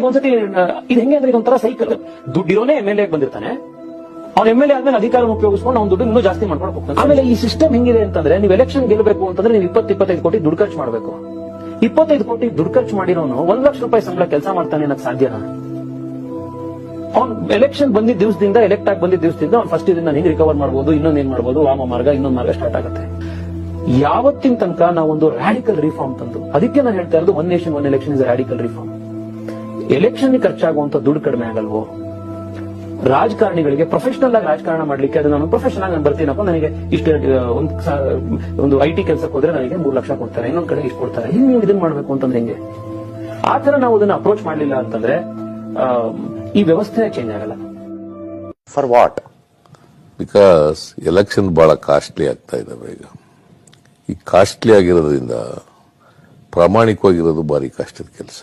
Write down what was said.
ಒಂದ್ಸತಿ ಇದು ಹೆಂಗೆ ಅಂದ್ರೆ ಇದೊಂಥರ ಸೈಕಲ್ ದುಡ್ಡಿರೋನೇ ಎಂ ಎಲ್ ಎ ಬಂದಿರ್ತಾನೆ. ಅವ್ನ ಎಂ ಎಲ್ ಎ ಆದ್ಮೇಲೆ ಅಧಿಕಾರ ಉಪಯೋಗಿಸ್ಕೊಂಡು ಅವ್ನ ದುಡ್ಡು ಇನ್ನೂ ಜಾಸ್ತಿ ಮಾಡ್ಕೊಂಡು ಹೋಗ್ತಾನೆ. ಆಮೇಲೆ ಈ ಸಿಸ್ಟಮ್ ಹೆಂಗಿದೆ ಅಂತಂದ್ರೆ ನೀವು ಎಲೆಕ್ಷನ್ ಗೆಲ್ಲಬೇಕು ಅಂತಂದ್ರೆ ನೀವು ಇಪ್ಪತ್ತು, ಇಪ್ಪತ್ತೈದು ಕೋಟಿ ದುಡ್ಡು ಖರ್ಚು ಮಾಡಬೇಕು. ಇಪ್ಪತ್ತೈದು ಕೋಟಿ ದುಡ್ಡು ಖರ್ಚು ಮಾಡಿರೋನು ಒಂದ್ ಲಕ್ಷ ರೂಪಾಯಿ ಸಂಬಳ ಕೆಲಸ ಮಾಡ್ತಾನೆ ಅನ್ನೋದು ಸಾಧ್ಯನಾ ಅವ್ನ್ ಎಲೆಕ್ಷನ್ ಬಂದಿದ್ದ ದಿವಸದಿಂದ ಎಲೆಕ್ಟ್ ಆಗಿ ಬಂದಿದ್ದ ದಿವಸದಿಂದ ಅವ್ನು ಫಸ್ಟ್ ಇದನ್ನ ಹೆಂಗ್ ರಿಕವರ್ ಮಾಡಬಹುದು ಇನ್ನೊಂದ್ ಏನ್ ಮಾಡಬಹುದು ವಾಮ ಮಾರ್ಗ, ಇನ್ನೊಂದ್ ಮಾರ್ಗ ಸ್ಟಾರ್ಟ್ ಆಗುತ್ತೆ. ಯಾವತ್ತಿನ ತನಕ ನಾವೊಂದು ರಾಡಿಕಲ್ ರಿಫಾರ್ಮ್ ತಂದು, ಅದಕ್ಕೆ ನಾನು ಹೇಳ್ತಾ ಇರೋದು one nation one election is radical reform election ಖರ್ಚಾಗುವಂತ ದುಡ್ಡು ಕಡಿಮೆ ಆಗಲ್ವೋ? ರಾಜಕಾರಣಿಗಳಿಗೆ ಪ್ರೊಫೆಷನಲ್ ಆಗಿ ರಾಜಕಾರಣ ಮಾಡ್ಲಿಕ್ಕೆ ಅದು ನಾನು ಪ್ರೊಫೆಷನಲ್ ಆಗಿ ನಾನು ಬರ್ತೀನಪ್ಪ, ನನಗೆ ಇಷ್ಟು ಒಂದು ಒಂದು ಐ ಟಿ ಕೆಲಸಕ್ಕೆ ಹೋದ್ರೆ ನನಗೆ ಮೂರು ಲಕ್ಷ ಕೊಡ್ತಾರೆ, ಇನ್ನೊಂದ್ ಕಡೆ ಇಷ್ಟು ಕೊಡ್ತಾರೆ. ಹಿಂಗ್ ನೀವು ಇದನ್ನ ಮಾಡ್ಬೇಕು ಅಂತಂದ್ರೆ ಹೆಂಗೆ? ಆತರ ತರ ನಾವು ಅದನ್ನ ಅಪ್ರೋಚ್ ಮಾಡಲಿಲ್ಲ ಅಂತಂದ್ರೆ ಈ ವ್ಯವಸ್ಥೆ ಚೇಂಜ್ ಆಗಲ್ಲ. ಫಾರ್ ವಾಟ್ ಬಿಕಾಸ್ ಎಲೆಕ್ಷನ್ ಬಹಳ ಕಾಸ್ಟ್ಲಿ ಆಗ್ತಾ ಇದಾವೆ ಈಗ. ಈ ಕಾಸ್ಟ್ಲಿ ಆಗಿರೋದ್ರಿಂದ ಪ್ರಾಮಾಣಿಕವಾಗಿರೋದು ಭಾರಿ ಕಷ್ಟದ ಕೆಲಸ.